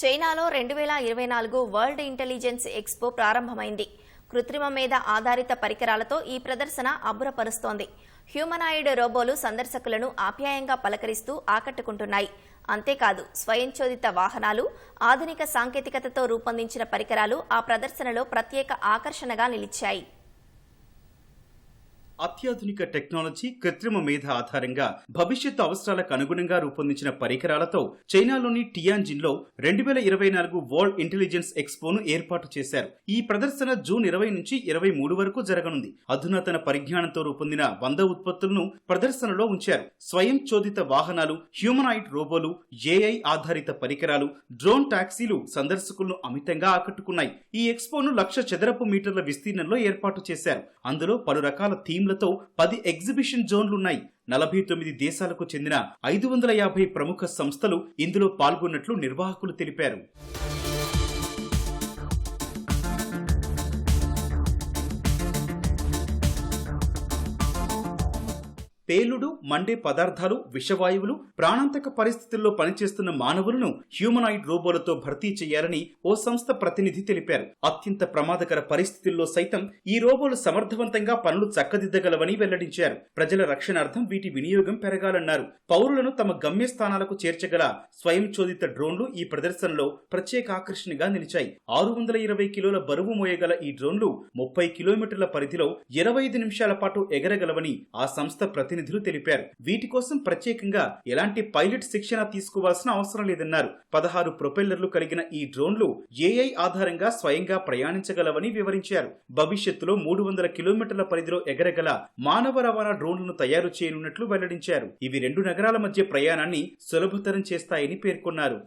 చైనాలో రెండు వేల ఇరవై నాలుగు వరల్డ్ ఇంటెలిజెన్స్ ఎక్స్పో ప్రారంభమైంది. కృత్రిమ మీద ఆధారిత పరికరాలతో ఈ ప్రదర్శన అబ్బురపరుస్తోంది. హ్యూమనాయిడ్ రోబోలు సందర్శకులను ఆప్యాయంగా పలకరిస్తూ ఆకట్టుకుంటున్నాయి. అంతేకాదు స్వయంచోదిత వాహనాలు ఆధునిక సాంకేతికతతో రూపొందించిన పరికరాలు ఆ ప్రదర్శనలో ప్రత్యేక ఆకర్షణగా నిలిచాయి. అత్యాధునిక టెక్నాలజీ కృత్రిమ మేధ ఆధారంగా భవిష్యత్తు అవసరాలకు అనుగుణంగా రూపొందించిన పరికరాలతో చైనాలోని టియాన్జిన్లో రెండు వేల ఇరవై నాలుగు వరల్డ్ ఇంటెలిజెన్స్ ఎక్స్పోను ఏర్పాటు చేశారు. ఈ ప్రదర్శన జూన్ ఇరవై నుంచి ఇరవై మూడు వరకు జరగనుంది. అధునాతన పరిజ్ఞానంతో రూపొందిన వంద ఉత్పత్తులను ప్రదర్శనలో ఉంచారు. స్వయం చోదిత వాహనాలు హ్యూమనాయిడ్ రోబోలు ఏఐ ఆధారిత పరికరాలు డ్రోన్ టాక్సీలు సందర్శకులను అమితంగా ఆకట్టుకున్నాయి. ఈ ఎక్స్పోను లక్ష చదరపు మీటర్ల విస్తీర్ణంలో ఏర్పాటు చేశారు. అందులో పలు రకాల థీమ్ థీమ్లతో పది ఎగ్జిబిషన్ జోన్లున్నాయి. నలభై తొమ్మిది దేశాలకు చెందిన ఐదు వందల యాభై ప్రముఖ సంస్థలు ఇందులో పాల్గొన్నట్లు నిర్వాహకులు తెలిపారు. పేలుడు మండే పదార్థాలు విషవాయువులు ప్రాణాంతక పరిస్థితుల్లో పనిచేస్తున్న మానవులను హ్యూమనాయిడ్ రోబోలతో భర్తీ చేయాలని ఓ సంస్థ ప్రతినిధి తెలిపారు. అత్యంత ప్రమాదకర పరిస్థితుల్లో సైతం ఈ రోబోలు సమర్థవంతంగా పనులు చక్కదిద్దగలవని వెల్లడించారు. ప్రజల రక్షణార్థం వీటి వినియోగం పెరగాలన్నారు. పౌరులను తమ గమ్యస్థానాలకు చేర్చగల స్వయం చోదిత డ్రోన్లు ఈ ప్రదర్శనలో ప్రత్యేక ఆకర్షణగా నిలిచాయి. ఆరు వందల ఇరవై కిలోల బరువు మోయగల ఈ డ్రోన్లు ముప్పై కిలోమీటర్ల పరిధిలో ఇరవై ఐదు నిమిషాల పాటు ఎగరగలవని ఆ సంస్థ ప్రతి ప్రతినిధులు తెలిపారు. వీటి కోసం ప్రత్యేకంగా ఎలాంటి పైలట్ శిక్షణ తీసుకోవాల్సిన అవసరం లేదన్నారు. పదహారు ప్రొపెల్లర్లు కలిగిన ఈ డ్రోన్లు ఏఐ ఆధారంగా స్వయంగా ప్రయాణించగలవని వివరించారు. భవిష్యత్తులో మూడు వందల కిలోమీటర్ల పరిధిలో ఎగరగల మానవ రవాణా డ్రోన్లను తయారు చేయనున్నట్లు వెల్లడించారు. ఇవి రెండు నగరాల మధ్య ప్రయాణాన్ని సులభతరం చేస్తాయని పేర్కొన్నారు.